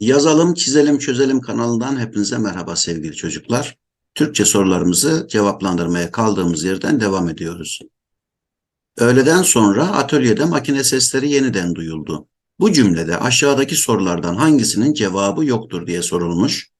Yazalım, çizelim, çözelim kanalından hepinize merhaba sevgili çocuklar. Türkçe sorularımızı cevaplandırmaya kaldığımız yerden devam ediyoruz. Öğleden sonra atölyede makine sesleri yeniden duyuldu. Bu cümlede aşağıdaki sorulardan hangisinin cevabı yoktur diye sorulmuş.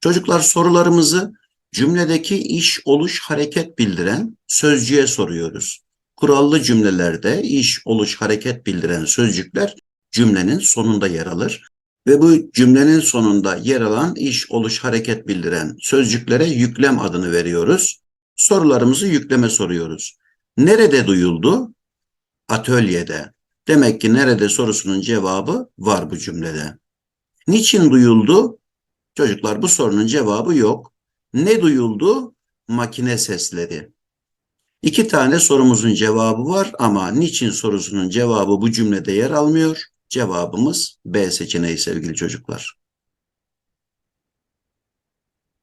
Çocuklar sorularımızı cümledeki iş, oluş, hareket bildiren sözcüğe soruyoruz. Kurallı cümlelerde iş, oluş, hareket bildiren sözcükler cümlenin sonunda yer alır ve bu cümlenin sonunda yer alan iş, oluş, hareket bildiren sözcüklere yüklem adını veriyoruz. Sorularımızı yükleme soruyoruz. Nerede duyuldu? Atölyede. Demek ki nerede sorusunun cevabı var bu cümlede. Niçin duyuldu? Çocuklar bu sorunun cevabı yok. Ne duyuldu? Makine sesleri. İki tane sorumuzun cevabı var ama niçin sorusunun cevabı bu cümlede yer almıyor? Cevabımız B seçeneği sevgili çocuklar.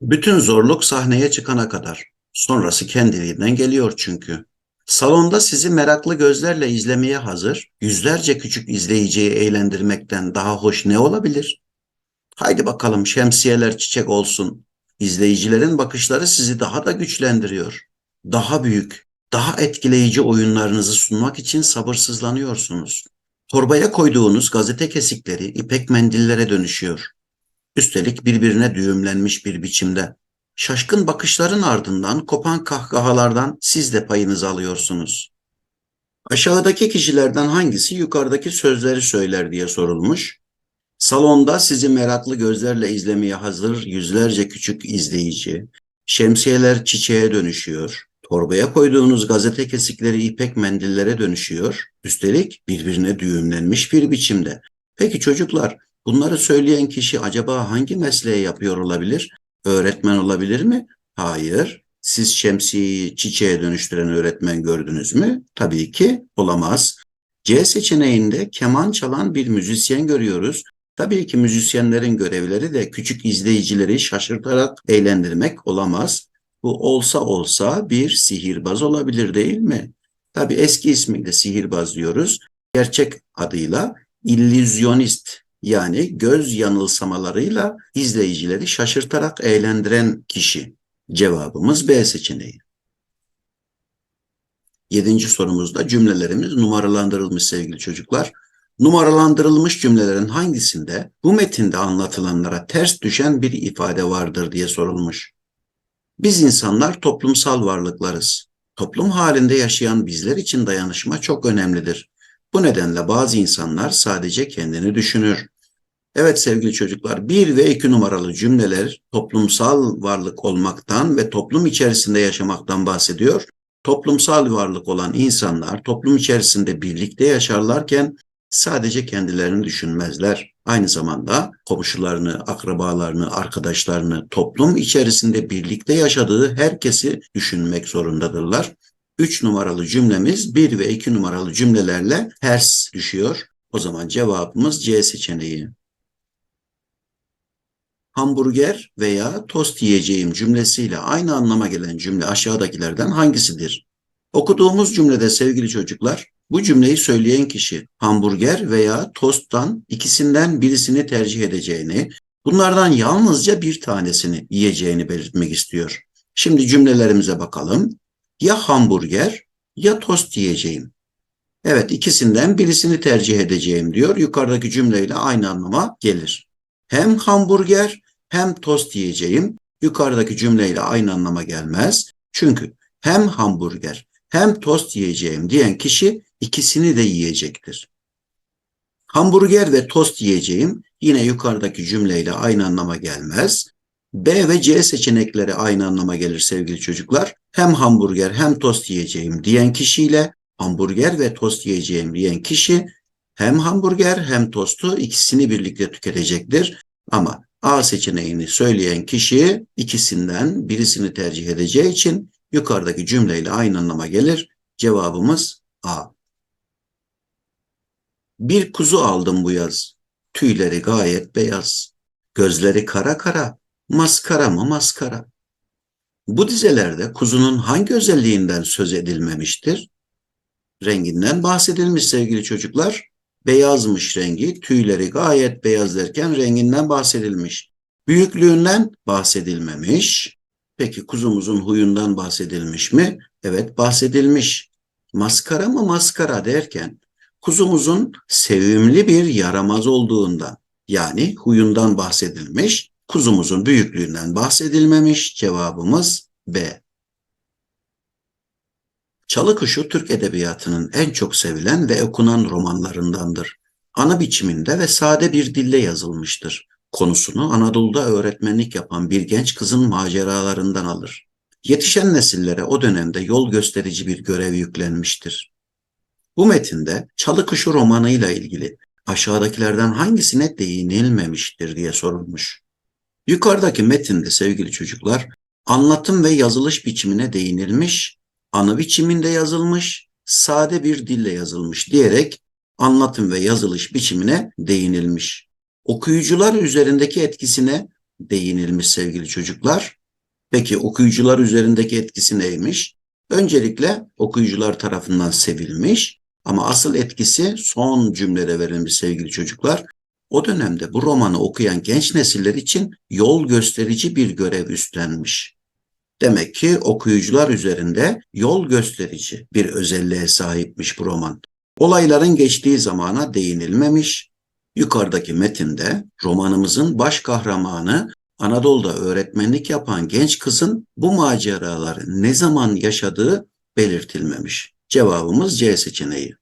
Bütün zorluk sahneye çıkana kadar. Sonrası kendiliğinden geliyor çünkü. Salonda sizi meraklı gözlerle izlemeye hazır, yüzlerce küçük izleyiciyi eğlendirmekten daha hoş ne olabilir? Haydi bakalım şemsiyeler çiçek olsun. İzleyicilerin bakışları sizi daha da güçlendiriyor. Daha büyük, daha etkileyici oyunlarınızı sunmak için sabırsızlanıyorsunuz. Torbaya koyduğunuz gazete kesikleri ipek mendillere dönüşüyor. Üstelik birbirine düğümlenmiş bir biçimde. Şaşkın bakışların ardından kopan kahkahalardan siz de payınızı alıyorsunuz. Aşağıdaki kişilerden hangisi yukarıdaki sözleri söyler diye sorulmuş. Salonda sizi meraklı gözlerle izlemeye hazır yüzlerce küçük izleyici, şemsiyeler çiçeğe dönüşüyor, torbaya koyduğunuz gazete kesikleri ipek mendillere dönüşüyor, üstelik birbirine düğümlenmiş bir biçimde. Peki çocuklar, bunları söyleyen kişi acaba hangi mesleği yapıyor olabilir? Öğretmen olabilir mi? Hayır. Siz şemsiyeyi çiçeğe dönüştüren öğretmen gördünüz mü? Tabii ki olamaz. C seçeneğinde keman çalan bir müzisyen görüyoruz. Tabii ki müzisyenlerin görevleri de küçük izleyicileri şaşırtarak eğlendirmek olamaz. Bu olsa olsa bir sihirbaz olabilir değil mi? Tabii eski ismiyle sihirbaz diyoruz. Gerçek adıyla illüzyonist yani göz yanılsamalarıyla izleyicileri şaşırtarak eğlendiren kişi. Cevabımız B seçeneği. Yedinci sorumuzda cümlelerimiz numaralandırılmış sevgili çocuklar. Numaralandırılmış cümlelerin hangisinde bu metinde anlatılanlara ters düşen bir ifade vardır diye sorulmuş. Biz insanlar toplumsal varlıklarız. Toplum halinde yaşayan bizler için dayanışma çok önemlidir. Bu nedenle bazı insanlar sadece kendini düşünür. Evet sevgili çocuklar, bir ve iki numaralı cümleler toplumsal varlık olmaktan ve toplum içerisinde yaşamaktan bahsediyor. Toplumsal varlık olan insanlar toplum içerisinde birlikte yaşarlarken sadece kendilerini düşünmezler. Aynı zamanda komşularını, akrabalarını, arkadaşlarını, toplum içerisinde birlikte yaşadığı herkesi düşünmek zorundadırlar. 3 numaralı cümlemiz 1 ve 2 numaralı cümlelerle ters düşüyor. O zaman cevabımız C seçeneği. Hamburger veya tost yiyeceğim cümlesiyle aynı anlama gelen cümle aşağıdakilerden hangisidir? Okuduğumuz cümlede sevgili çocuklar, bu cümleyi söyleyen kişi hamburger veya tosttan ikisinden birisini tercih edeceğini, bunlardan yalnızca bir tanesini yiyeceğini belirtmek istiyor. Şimdi cümlelerimize bakalım. Ya hamburger ya tost yiyeceğim. Evet ikisinden birisini tercih edeceğim diyor. Yukarıdaki cümleyle aynı anlama gelir. Hem hamburger hem tost yiyeceğim. Yukarıdaki cümleyle aynı anlama gelmez. Çünkü hem hamburger hem tost yiyeceğim diyen kişi ikisini de yiyecektir. Hamburger ve tost yiyeceğim yine yukarıdaki cümleyle aynı anlama gelmez. B ve C seçenekleri aynı anlama gelir sevgili çocuklar. Hem hamburger hem tost yiyeceğim diyen kişiyle hamburger ve tost yiyeceğim diyen kişi hem hamburger hem tostu ikisini birlikte tüketecektir. Ama A seçeneğini söyleyen kişi ikisinden birisini tercih edeceği için yukarıdaki cümleyle aynı anlama gelir. Cevabımız A. Bir kuzu aldım bu yaz. Tüyleri gayet beyaz. Gözleri kara kara. Maskara mı maskara? Bu dizelerde kuzunun hangi özelliğinden söz edilmemiştir? Renginden bahsedilmiş sevgili çocuklar. Beyazmış rengi, tüyleri gayet beyaz derken renginden bahsedilmiş. Büyüklüğünden bahsedilmemiş. Peki kuzumuzun huyundan bahsedilmiş mi? Evet bahsedilmiş. Maskara mı maskara derken kuzumuzun sevimli bir yaramaz olduğundan yani huyundan bahsedilmiş, kuzumuzun büyüklüğünden bahsedilmemiş cevabımız B. Çalı Kuşu Türk Edebiyatı'nın en çok sevilen ve okunan romanlarındandır. Ana biçiminde ve sade bir dille yazılmıştır. Konusunu Anadolu'da öğretmenlik yapan bir genç kızın maceralarından alır. Yetişen nesillere o dönemde yol gösterici bir görev yüklenmiştir. Bu metinde Çalı Kuşu romanıyla ilgili aşağıdakilerden hangisine değinilmemiştir diye sorulmuş. Yukarıdaki metinde sevgili çocuklar anlatım ve yazılış biçimine değinilmiş, anı biçiminde yazılmış, sade bir dille yazılmış diyerek anlatım ve yazılış biçimine değinilmiş. Okuyucular üzerindeki etkisine değinilmiş sevgili çocuklar. Peki okuyucular üzerindeki etkisi neymiş? Öncelikle okuyucular tarafından sevilmiş ama asıl etkisi son cümlede verilmiş sevgili çocuklar. O dönemde bu romanı okuyan genç nesiller için yol gösterici bir görev üstlenmiş. Demek ki okuyucular üzerinde yol gösterici bir özelliğe sahipmiş bu roman. Olayların geçtiği zamana değinilmemiş. Yukarıdaki metinde romanımızın baş kahramanı Anadolu'da öğretmenlik yapan genç kızın bu maceraları ne zaman yaşadığı belirtilmemiş. Cevabımız C seçeneği.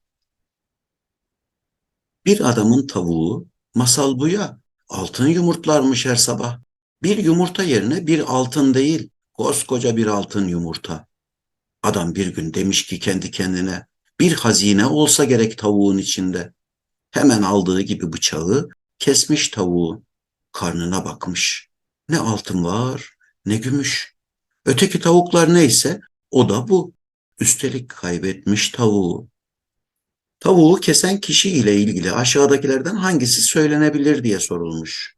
Bir adamın tavuğu masal bu ya altın yumurtlarmış her sabah. Bir yumurta yerine bir altın değil koskoca bir altın yumurta. Adam bir gün demiş ki kendi kendine bir hazine olsa gerek tavuğun içinde. Hemen aldığı gibi bıçağı kesmiş tavuğu. Karnına bakmış. Ne altın var ne gümüş. Öteki tavuklar neyse o da bu. Üstelik kaybetmiş tavuğu. Tavuğu kesen kişi ile ilgili aşağıdakilerden hangisi söylenebilir diye sorulmuş.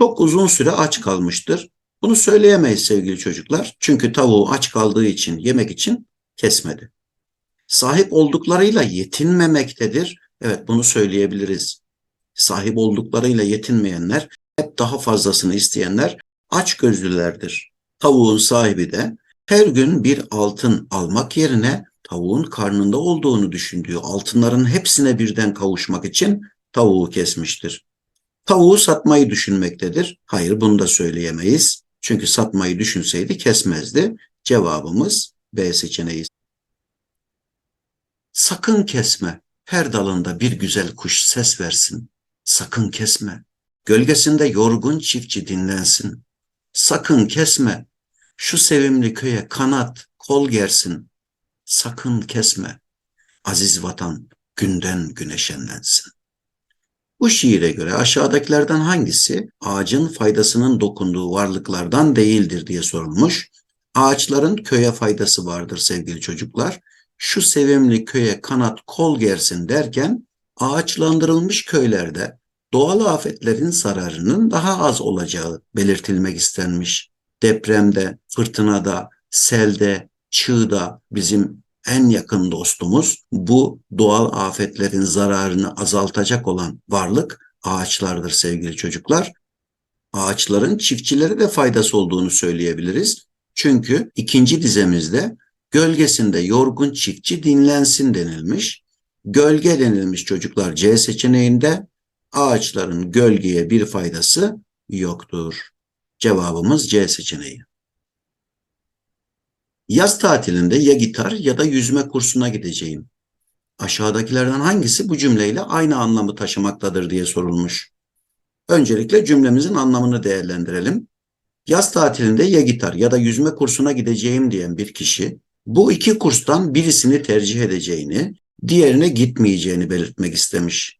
Çok uzun süre aç kalmıştır. Bunu söyleyemeyiz sevgili çocuklar. Çünkü tavuğu aç kaldığı için, yemek için kesmedi. Sahip olduklarıyla yetinmemektedir. Evet bunu söyleyebiliriz. Sahip olduklarıyla yetinmeyenler, hep daha fazlasını isteyenler aç gözlülerdir. Tavuğun sahibi de her gün bir altın almak yerine tavuğun karnında olduğunu düşündüğü altınların hepsine birden kavuşmak için tavuğu kesmiştir. Tavuğu satmayı düşünmektedir. Hayır bunu da söyleyemeyiz. Çünkü satmayı düşünseydi kesmezdi. Cevabımız B seçeneği. Sakın kesme. Her dalında bir güzel kuş ses versin. Sakın kesme. Gölgesinde yorgun çiftçi dinlensin. Sakın kesme. Şu sevimli köye kanat, kol gersin. Sakın kesme. Aziz vatan günden güne şenlensin. Bu şiire göre aşağıdakilerden hangisi ağacın faydasının dokunduğu varlıklardan değildir diye sorulmuş. Ağaçların köye faydası vardır sevgili çocuklar. Şu sevimli köye kanat kol gersin derken ağaçlandırılmış köylerde doğal afetlerin zararının daha az olacağı belirtilmek istenmiş. Depremde, fırtınada, selde, çığda bizim en yakın dostumuz bu doğal afetlerin zararını azaltacak olan varlık ağaçlardır sevgili çocuklar. Ağaçların çiftçilere de faydası olduğunu söyleyebiliriz. Çünkü ikinci dizemizde gölgesinde yorgun çiftçi dinlensin denilmiş. Gölge denilmiş çocuklar C seçeneğinde ağaçların gölgeye bir faydası yoktur. Cevabımız C seçeneği. Yaz tatilinde ya gitar ya da yüzme kursuna gideceğim. Aşağıdakilerden hangisi bu cümleyle aynı anlamı taşımaktadır diye sorulmuş. Öncelikle cümlemizin anlamını değerlendirelim. Yaz tatilinde ya gitar ya da yüzme kursuna gideceğim diyen bir kişi bu iki kurstan birisini tercih edeceğini, diğerine gitmeyeceğini belirtmek istemiş.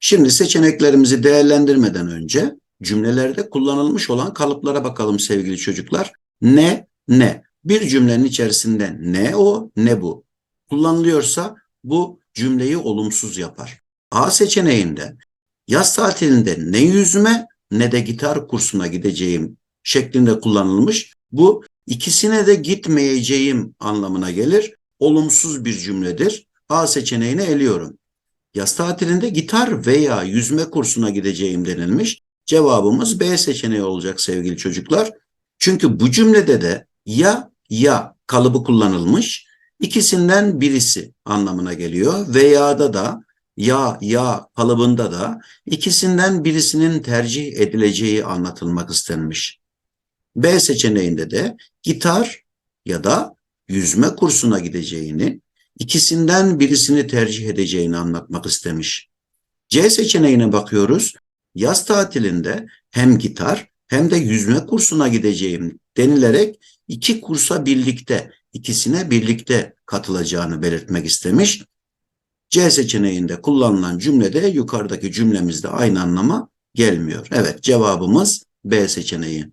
Şimdi seçeneklerimizi değerlendirmeden önce cümlelerde kullanılmış olan kalıplara bakalım sevgili çocuklar. Ne, ne. Bir cümlenin içerisinde ne o ne bu kullanılıyorsa bu cümleyi olumsuz yapar. A seçeneğinde yaz tatilinde ne yüzme ne de gitar kursuna gideceğim şeklinde kullanılmış. Bu ikisine de gitmeyeceğim anlamına gelir. Olumsuz bir cümledir. A seçeneğini eliyorum. Yaz tatilinde gitar veya yüzme kursuna gideceğim denilmiş. Cevabımız B seçeneği olacak sevgili çocuklar. Çünkü bu cümlede de ya ya kalıbı kullanılmış. İkisinden birisi anlamına geliyor. Veya'da da ya ya kalıbında da ikisinden birisinin tercih edileceği anlatılmak istenmiş. B seçeneğinde de gitar ya da yüzme kursuna gideceğini, ikisinden birisini tercih edeceğini anlatmak istemiş. C seçeneğine bakıyoruz. Yaz tatilinde hem gitar hem de yüzme kursuna gideceğim denilerek iki kursa birlikte, ikisine birlikte katılacağını belirtmek istemiş. C seçeneğinde kullanılan cümlede yukarıdaki cümlemizde aynı anlama gelmiyor. Evet cevabımız B seçeneği.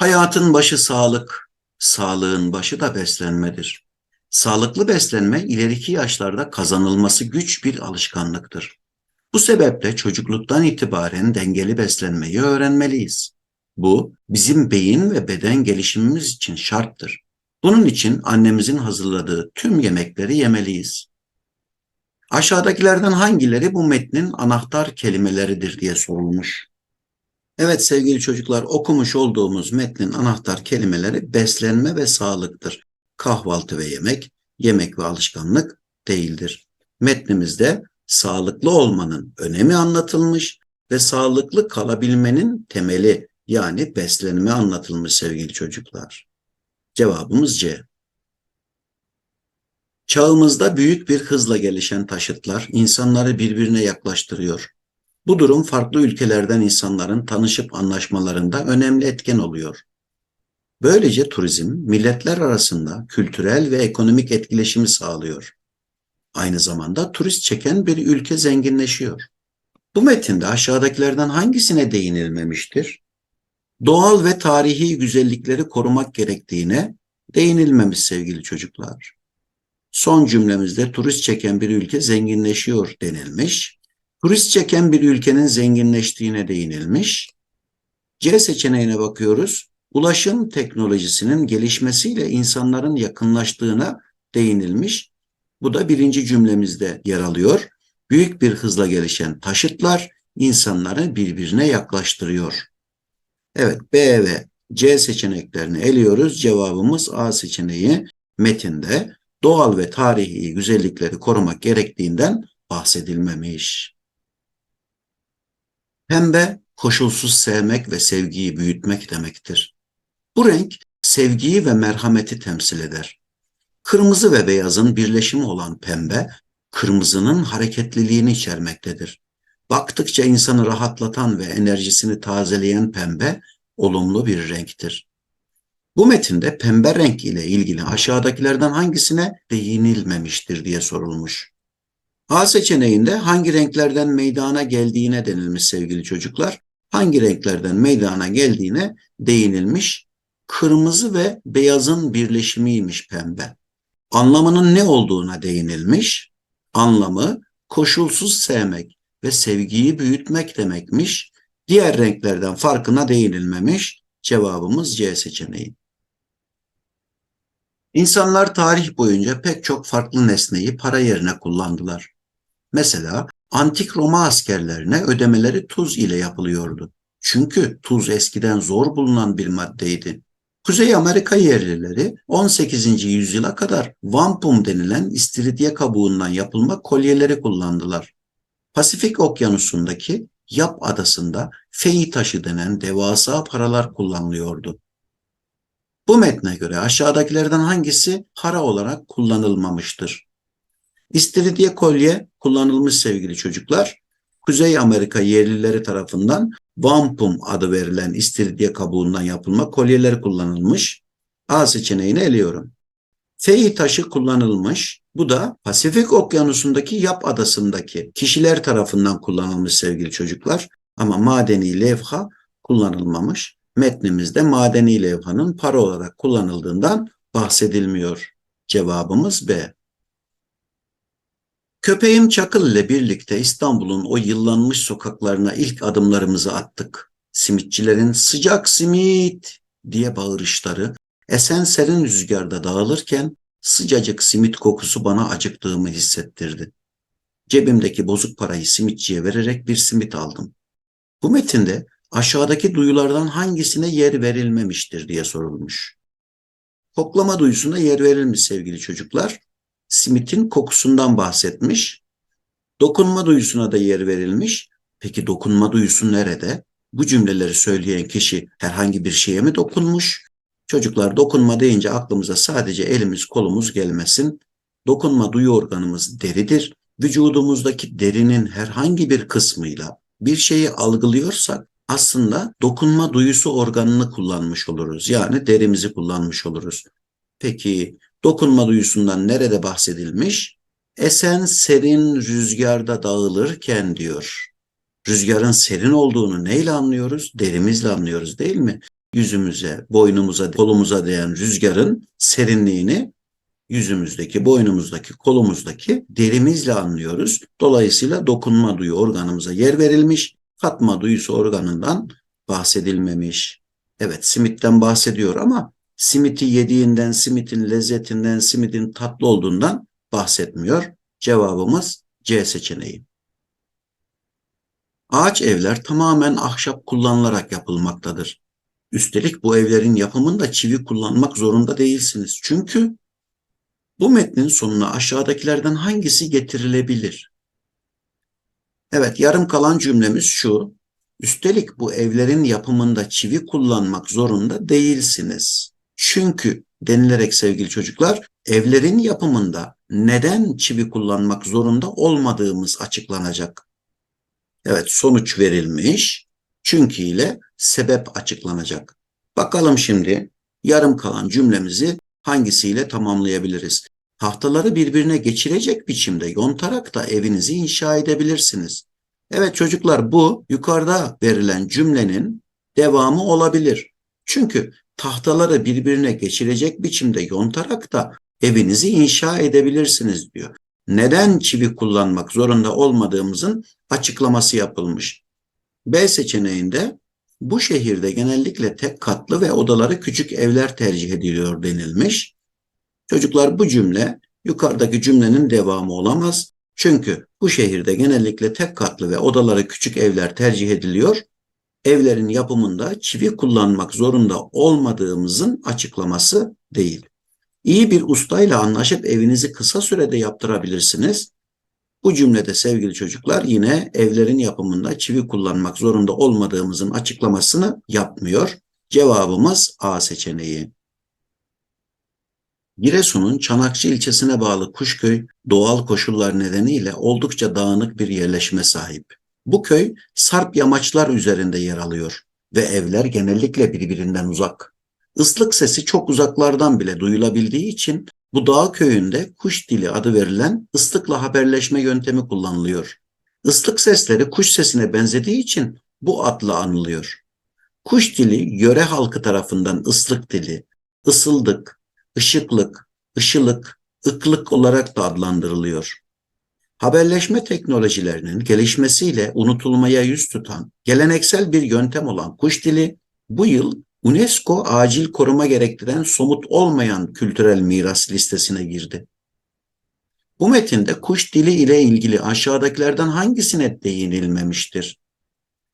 Hayatın başı sağlık, sağlığın başı da beslenmedir. Sağlıklı beslenme ileriki yaşlarda kazanılması güç bir alışkanlıktır. Bu sebeple çocukluktan itibaren dengeli beslenmeyi öğrenmeliyiz. Bu bizim beyin ve beden gelişimimiz için şarttır. Bunun için annemizin hazırladığı tüm yemekleri yemeliyiz. Aşağıdakilerden hangileri bu metnin anahtar kelimeleridir diye sorulmuş. Evet sevgili çocuklar okumuş olduğumuz metnin anahtar kelimeleri beslenme ve sağlıktır. Kahvaltı ve yemek, yemek ve alışkanlık değildir. Metnimizde sağlıklı olmanın önemi anlatılmış ve sağlıklı kalabilmenin temeli yani beslenme anlatılmış sevgili çocuklar. Cevabımız C. Çağımızda büyük bir hızla gelişen taşıtlar insanları birbirine yaklaştırıyor. Bu durum farklı ülkelerden insanların tanışıp anlaşmalarında önemli etken oluyor. Böylece turizm milletler arasında kültürel ve ekonomik etkileşimi sağlıyor. Aynı zamanda turist çeken bir ülke zenginleşiyor. Bu metinde aşağıdakilerden hangisine değinilmemiştir? Doğal ve tarihi güzellikleri korumak gerektiğine değinilmemiş sevgili çocuklar. Son cümlemizde turist çeken bir ülke zenginleşiyor denilmiş. Turist çeken bir ülkenin zenginleştiğine değinilmiş. C seçeneğine bakıyoruz. Ulaşım teknolojisinin gelişmesiyle insanların yakınlaştığına değinilmiş. Bu da birinci cümlemizde yer alıyor. Büyük bir hızla gelişen taşıtlar insanları birbirine yaklaştırıyor. Evet B ve C seçeneklerini eliyoruz. Cevabımız A seçeneği metinde doğal ve tarihi güzellikleri korumak gerektiğinden bahsedilmemiş. Pembe koşulsuz sevmek ve sevgiyi büyütmek demektir. Bu renk sevgiyi ve merhameti temsil eder. Kırmızı ve beyazın birleşimi olan pembe, kırmızının hareketliliğini içermektedir. Baktıkça insanı rahatlatan ve enerjisini tazeleyen pembe olumlu bir renktir. Bu metinde pembe renk ile ilgili aşağıdakilerden hangisine değinilmemiştir diye sorulmuş. A seçeneğinde hangi renklerden meydana geldiğine denilmiş sevgili çocuklar. Hangi renklerden meydana geldiğine değinilmiş. Kırmızı ve beyazın birleşimiymiş pembe. Anlamının ne olduğuna değinilmiş. Anlamı koşulsuz sevmek ve sevgiyi büyütmek demekmiş. Diğer renklerden farkına değinilmemiş. Cevabımız C seçeneği. İnsanlar tarih boyunca pek çok farklı nesneyi para yerine kullandılar. Mesela antik Roma askerlerine ödemeleri tuz ile yapılıyordu. Çünkü tuz eskiden zor bulunan bir maddeydi. Kuzey Amerika yerlileri 18. yüzyıla kadar wampum denilen istiridye kabuğundan yapılma kolyeleri kullandılar. Pasifik Okyanusu'ndaki Yap adasında fey taşı denen devasa paralar kullanılıyordu. Bu metne göre aşağıdakilerden hangisi para olarak kullanılmamıştır? İstiridye kolye kullanılmış sevgili çocuklar. Kuzey Amerika yerlileri tarafından wampum adı verilen istiridye kabuğundan yapılma kolyeler kullanılmış. A seçeneğini eliyorum. Fey taşı kullanılmış. Bu da Pasifik Okyanusu'ndaki Yap adasındaki kişiler tarafından kullanılmış sevgili çocuklar. Ama madeni levha kullanılmamış. Metnimizde madeni levhanın para olarak kullanıldığından bahsedilmiyor. Cevabımız B. Köpeğim Çakıl ile birlikte İstanbul'un o yıllanmış sokaklarına ilk adımlarımızı attık. Simitçilerin sıcak simit diye bağırışları esen serin rüzgarda dağılırken Sıcacık simit kokusu bana acıktığımı hissettirdi. Cebimdeki bozuk parayı simitçiye vererek bir simit aldım. Bu metinde aşağıdaki duyulardan hangisine yer verilmemiştir diye sorulmuş. Koklama duyusuna yer verilmiş sevgili çocuklar. Simitin kokusundan bahsetmiş. Dokunma duyusuna da yer verilmiş. Peki dokunma duyusu nerede? Bu cümleleri söyleyen kişi herhangi bir şeye mi dokunmuş? Çocuklar dokunma deyince aklımıza sadece elimiz kolumuz gelmesin. Dokunma duyu organımız deridir. Vücudumuzdaki derinin herhangi bir kısmıyla bir şeyi algılıyorsak aslında dokunma duyusu organını kullanmış oluruz. Yani derimizi kullanmış oluruz. Peki dokunma duyusundan nerede bahsedilmiş? Esen serin rüzgarda dağılırken diyor. Rüzgarın serin olduğunu neyle anlıyoruz? Derimizle anlıyoruz değil mi? Yüzümüze, boynumuza, kolumuza değen rüzgarın serinliğini yüzümüzdeki, boynumuzdaki, kolumuzdaki derimizle anlıyoruz. Dolayısıyla dokunma duyu organımıza yer verilmiş, katma duyusu organından bahsedilmemiş. Evet simitten bahsediyor ama simiti yediğinden, simitin lezzetinden, simitin tatlı olduğundan bahsetmiyor. Cevabımız C seçeneği. Ağaç evler tamamen ahşap kullanılarak yapılmaktadır. Üstelik bu evlerin yapımında çivi kullanmak zorunda değilsiniz. Çünkü bu metnin sonuna aşağıdakilerden hangisi getirilebilir? Evet, yarım kalan cümlemiz şu. Üstelik bu evlerin yapımında çivi kullanmak zorunda değilsiniz. Çünkü denilerek sevgili çocuklar, evlerin yapımında neden çivi kullanmak zorunda olmadığımız açıklanacak. Evet, sonuç verilmiş. Çünkü ile sebep açıklanacak. Bakalım şimdi yarım kalan cümlemizi hangisiyle tamamlayabiliriz? Tahtaları birbirine geçirecek biçimde yontarak da evinizi inşa edebilirsiniz. Evet çocuklar bu yukarıda verilen cümlenin devamı olabilir. Çünkü tahtaları birbirine geçirecek biçimde yontarak da evinizi inşa edebilirsiniz diyor. Neden çivi kullanmak zorunda olmadığımızın açıklaması yapılmış. B seçeneğinde bu şehirde genellikle tek katlı ve odaları küçük evler tercih ediliyor denilmiş. Çocuklar bu cümle yukarıdaki cümlenin devamı olamaz. Çünkü bu şehirde genellikle tek katlı ve odaları küçük evler tercih ediliyor. Evlerin yapımında çivi kullanmak zorunda olmadığımızın açıklaması değil. İyi bir ustayla anlaşıp evinizi kısa sürede yaptırabilirsiniz. Bu cümlede sevgili çocuklar yine evlerin yapımında çivi kullanmak zorunda olmadığımızın açıklamasını yapmıyor. Cevabımız A seçeneği. Giresun'un Çanakçı ilçesine bağlı Kuşköy doğal koşullar nedeniyle oldukça dağınık bir yerleşme sahip. Bu köy sarp yamaçlar üzerinde yer alıyor ve evler genellikle birbirinden uzak. Islık sesi çok uzaklardan bile duyulabildiği için bu dağ köyünde kuş dili adı verilen ıslıkla haberleşme yöntemi kullanılıyor. Islık sesleri kuş sesine benzediği için bu adla anılıyor. Kuş dili yöre halkı tarafından ıslık dili, ısıldık, ışıklık, ışılık, ıklık olarak da adlandırılıyor. Haberleşme teknolojilerinin gelişmesiyle unutulmaya yüz tutan geleneksel bir yöntem olan kuş dili bu yıl UNESCO acil koruma gerektiren somut olmayan kültürel miras listesine girdi. Bu metinde kuş dili ile ilgili aşağıdakilerden hangisine değinilmemiştir?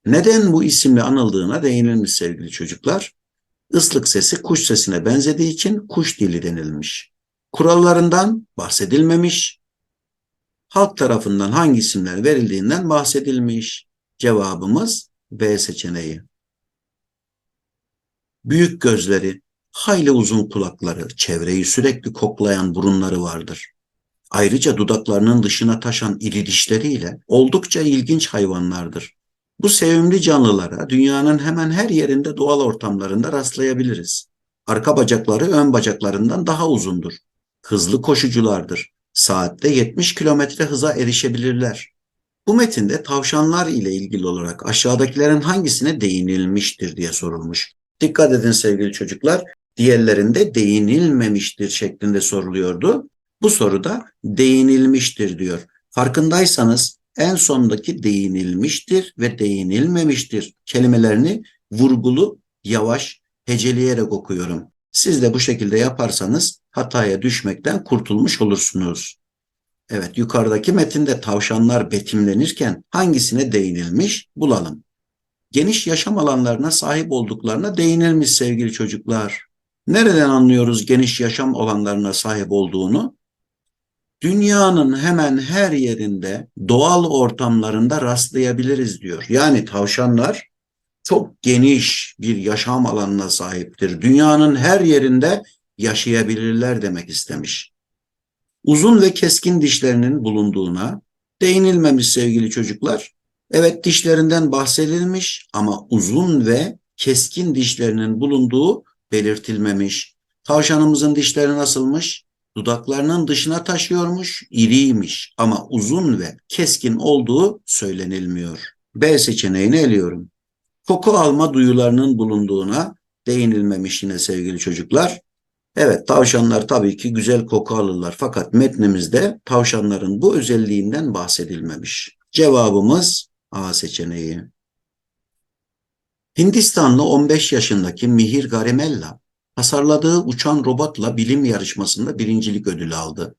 Neden bu isimle anıldığına değinilmiş sevgili çocuklar. Islık sesi kuş sesine benzediği için kuş dili denilmiş. Kurallarından bahsedilmemiş. Halk tarafından hangi isimler verildiğinden bahsedilmiş. Cevabımız B seçeneği. Büyük gözleri, hayli uzun kulakları, çevreyi sürekli koklayan burunları vardır. Ayrıca dudaklarının dışına taşan iri dişleriyle oldukça ilginç hayvanlardır. Bu sevimli canlılara dünyanın hemen her yerinde doğal ortamlarında rastlayabiliriz. Arka bacakları ön bacaklarından daha uzundur. Hızlı koşuculardır. Saatte 70 kilometre hıza erişebilirler. Bu metinde tavşanlar ile ilgili olarak aşağıdakilerin hangisine değinilmiştir diye sorulmuş. Dikkat edin sevgili çocuklar. Diğerlerinde değinilmemiştir şeklinde soruluyordu. Bu soruda değinilmiştir diyor. Farkındaysanız en sondaki değinilmiştir ve değinilmemiştir kelimelerini vurgulu, yavaş, heceleyerek okuyorum. Siz de bu şekilde yaparsanız hataya düşmekten kurtulmuş olursunuz. Evet yukarıdaki metinde tavşanlar betimlenirken hangisine değinilmiş bulalım. Geniş yaşam alanlarına sahip olduklarına değinilmiş sevgili çocuklar. Nereden anlıyoruz geniş yaşam alanlarına sahip olduğunu? Dünyanın hemen her yerinde doğal ortamlarında rastlayabiliriz diyor. Yani tavşanlar çok geniş bir yaşam alanına sahiptir. Dünyanın her yerinde yaşayabilirler demek istemiş. Uzun ve keskin dişlerinin bulunduğuna değinilmemiş sevgili çocuklar. Evet dişlerinden bahsedilmiş ama uzun ve keskin dişlerinin bulunduğu belirtilmemiş. Tavşanımızın dişleri nasılmış? Dudaklarının dışına taşıyormuş, iriymiş ama uzun ve keskin olduğu söylenilmiyor. B seçeneğini eliyorum. Koku alma duyularının bulunduğuna değinilmemiş yine sevgili çocuklar. Evet tavşanlar tabii ki güzel koku alırlar fakat metnimizde tavşanların bu özelliğinden bahsedilmemiş. Cevabımız A seçeneği. Hindistanlı 15 yaşındaki Mihir Garimella tasarladığı uçan robotla bilim yarışmasında birincilik ödülü aldı.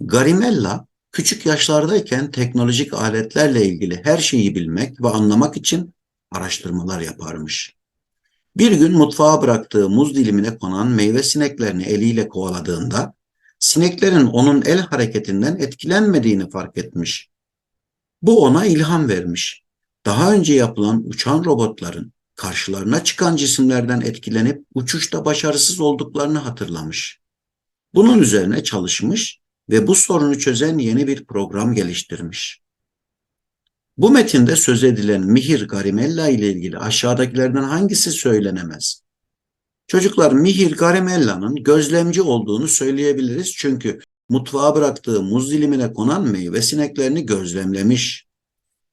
Garimella küçük yaşlardayken teknolojik aletlerle ilgili her şeyi bilmek ve anlamak için araştırmalar yaparmış. Bir gün mutfağa bıraktığı muz dilimine konan meyve sineklerini eliyle kovaladığında sineklerin onun el hareketinden etkilenmediğini fark etmiş. Bu ona ilham vermiş. Daha önce yapılan uçan robotların karşılarına çıkan cisimlerden etkilenip uçuşta başarısız olduklarını hatırlamış. Bunun üzerine çalışmış ve bu sorunu çözen yeni bir program geliştirmiş. Bu metinde söz edilen Mihir Garimella ile ilgili aşağıdakilerden hangisi söylenemez? Çocuklar Mihir Garimella'nın gözlemci olduğunu söyleyebiliriz çünkü mutfağa bıraktığı muz dilimine konan meyve sineklerini gözlemlemiş.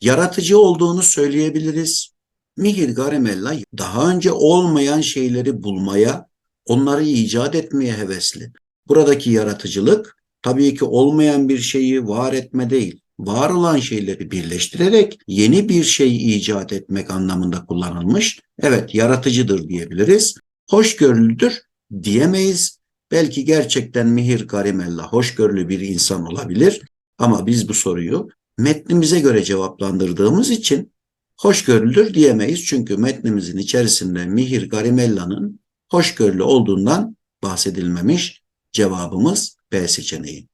Yaratıcı olduğunu söyleyebiliriz. Mihir Garimella daha önce olmayan şeyleri bulmaya, onları icat etmeye hevesli. Buradaki yaratıcılık tabii ki olmayan bir şeyi var etme değil, var olan şeyleri birleştirerek yeni bir şey icat etmek anlamında kullanılmış. Evet yaratıcıdır diyebiliriz. Hoşgörülüdür diyemeyiz. Belki gerçekten Mihir Garimella hoşgörülü bir insan olabilir ama biz bu soruyu metnimize göre cevaplandırdığımız için hoşgörülüdür diyemeyiz. Çünkü metnimizin içerisinde Mihir Garimella'nın hoşgörülü olduğundan bahsedilmemiş. Cevabımız B seçeneği.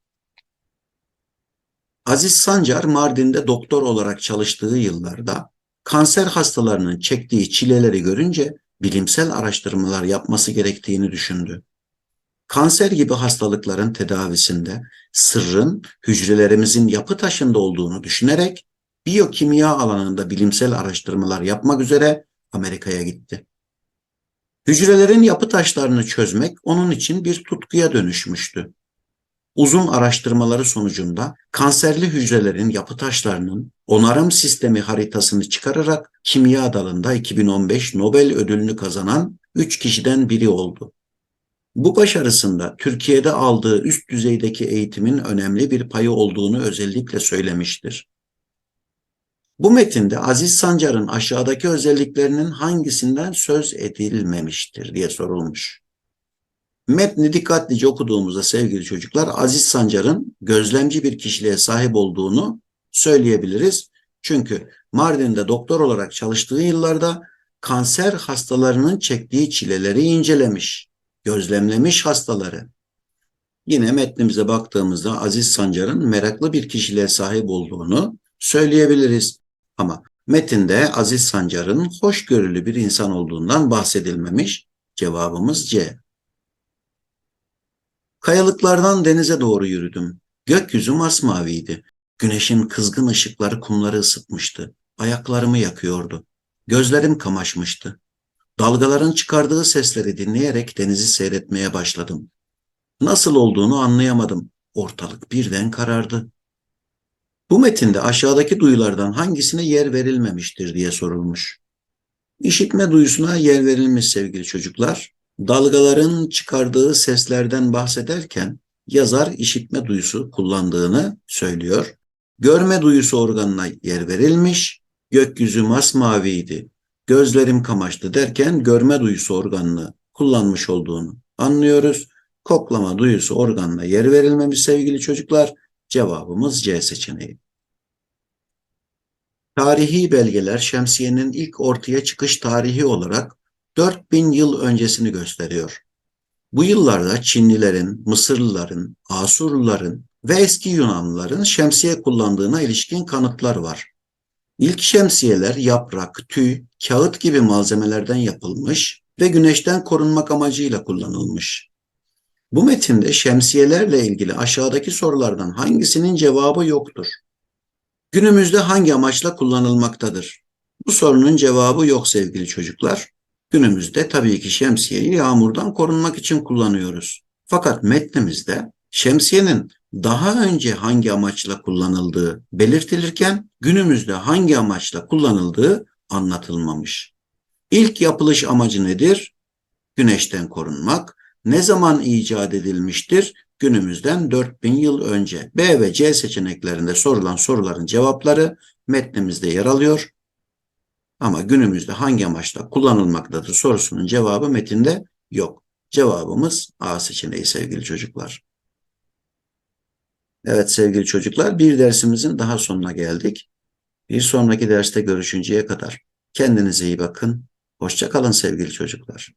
Aziz Sancar Mardin'de doktor olarak çalıştığı yıllarda kanser hastalarının çektiği çileleri görünce bilimsel araştırmalar yapması gerektiğini düşündü. Kanser gibi hastalıkların tedavisinde sırrın hücrelerimizin yapı taşında olduğunu düşünerek biyokimya alanında bilimsel araştırmalar yapmak üzere Amerika'ya gitti. Hücrelerin yapı taşlarını çözmek onun için bir tutkuya dönüşmüştü. Uzun araştırmaları sonucunda kanserli hücrelerin yapı taşlarının onarım sistemi haritasını çıkararak kimya dalında 2015 Nobel ödülünü kazanan 3 kişiden biri oldu. Bu başarısında Türkiye'de aldığı üst düzeydeki eğitimin önemli bir payı olduğunu özellikle söylemiştir. Bu metinde Aziz Sancar'ın aşağıdaki özelliklerinin hangisinden söz edilmemiştir diye sorulmuş. Metni dikkatlice okuduğumuzda sevgili çocuklar Aziz Sancar'ın gözlemci bir kişiliğe sahip olduğunu söyleyebiliriz. Çünkü Mardin'de doktor olarak çalıştığı yıllarda kanser hastalarının çektiği çileleri incelemiş, gözlemlemiş hastaları. Yine metnimize baktığımızda Aziz Sancar'ın meraklı bir kişiliğe sahip olduğunu söyleyebiliriz. Ama metinde Aziz Sancar'ın hoşgörülü bir insan olduğundan bahsedilmemiş. Cevabımız C. Kayalıklardan denize doğru yürüdüm. Gökyüzü masmaviydi. Güneşin kızgın ışıkları kumları ısıtmıştı. Ayaklarımı yakıyordu. Gözlerim kamaşmıştı. Dalgaların çıkardığı sesleri dinleyerek denizi seyretmeye başladım. Nasıl olduğunu anlayamadım. Ortalık birden karardı. Bu metinde aşağıdaki duyulardan hangisine yer verilmemiştir diye sorulmuş. İşitme duyusuna yer verilmiş sevgili çocuklar. Dalgaların çıkardığı seslerden bahsederken yazar işitme duyusu kullandığını söylüyor. Görme duyusu organına yer verilmiş. Gökyüzü masmaviydi. Gözlerim kamaştı derken görme duyusu organını kullanmış olduğunu anlıyoruz. Koklama duyusu organına yer verilmemiş sevgili çocuklar. Cevabımız C seçeneği. Tarihi belgeler şemsiyenin ilk ortaya çıkış tarihi olarak 4000 yıl öncesini gösteriyor. Bu yıllarda Çinlilerin, Mısırlıların, Asurluların ve eski Yunanlıların şemsiye kullandığına ilişkin kanıtlar var. İlk şemsiyeler yaprak, tüy, kağıt gibi malzemelerden yapılmış ve güneşten korunmak amacıyla kullanılmış. Bu metinde şemsiyelerle ilgili aşağıdaki sorulardan hangisinin cevabı yoktur? Günümüzde hangi amaçla kullanılmaktadır? Bu sorunun cevabı yok sevgili çocuklar. Günümüzde tabii ki şemsiyeyi yağmurdan korunmak için kullanıyoruz. Fakat metnimizde şemsiyenin daha önce hangi amaçla kullanıldığı belirtilirken günümüzde hangi amaçla kullanıldığı anlatılmamış. İlk yapılış amacı nedir? Güneşten korunmak. Ne zaman icat edilmiştir? Günümüzden 4000 yıl önce. B ve C seçeneklerinde sorulan soruların cevapları metnimizde yer alıyor. Ama günümüzde hangi amaçla kullanılmaktadır sorusunun cevabı metinde yok. Cevabımız A seçeneği sevgili çocuklar. Evet sevgili çocuklar bir dersimizin daha sonuna geldik. Bir sonraki derste görüşünceye kadar kendinize iyi bakın. Hoşça kalın sevgili çocuklar.